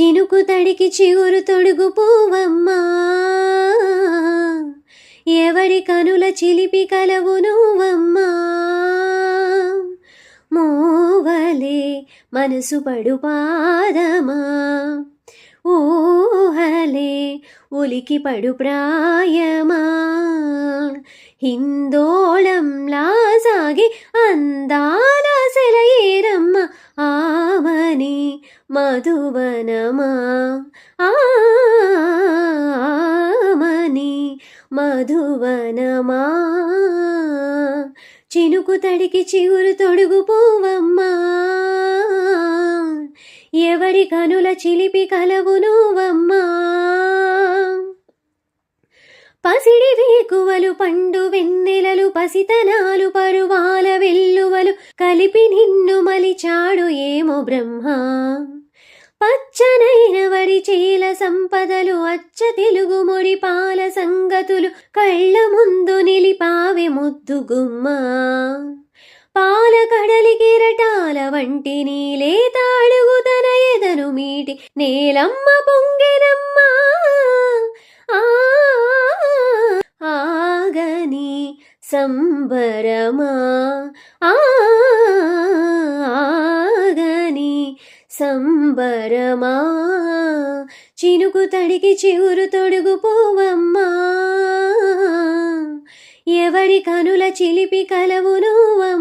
చినుకు తడికి చిగురు తొడుగు పూవమ్మా ఎవడి కనుల చిలిపి కలవు నువ్వమ్మా మోవలే మనసు పడు పాదమా. ఊహలే ఉలికి పడు ప్రాయమా. హిందోళంలా సాగి అందా మధువనమా? ఆమని మధువనమా? చినుకు తడికి చిగురు తొడుగు పువ్వమ్మా ఎవడి కనుల చిలిపి కలవు నువ్వమ్మా పసిడి వేకువలు పండు వెన్నెలలు పసితనాలు పరువాల వెల్లువలు కలిపి నిన్ను మలిచాడు ఏమో బ్రహ్మ? పచ్చనైన వడి చీల సంపదలు అచ్చ తెలుగు ముడి పాల సంగతులు కళ్ళ ముందు నిలిపావే ముద్దు గుమ్మ. పాల కడలి కిరటాల వంటి నీలే తాడుగు తన ఎదను మీటి నేలమ్మ పొంగెనమ్మా. ఆ ఆగని సంబరమా. ఆ సంబరమా? చినుకు తడికి చిగురు తొడుగు పోవమ్మా ఎవరి కనుల చిలిపి కలవు నువ్వమ్మా?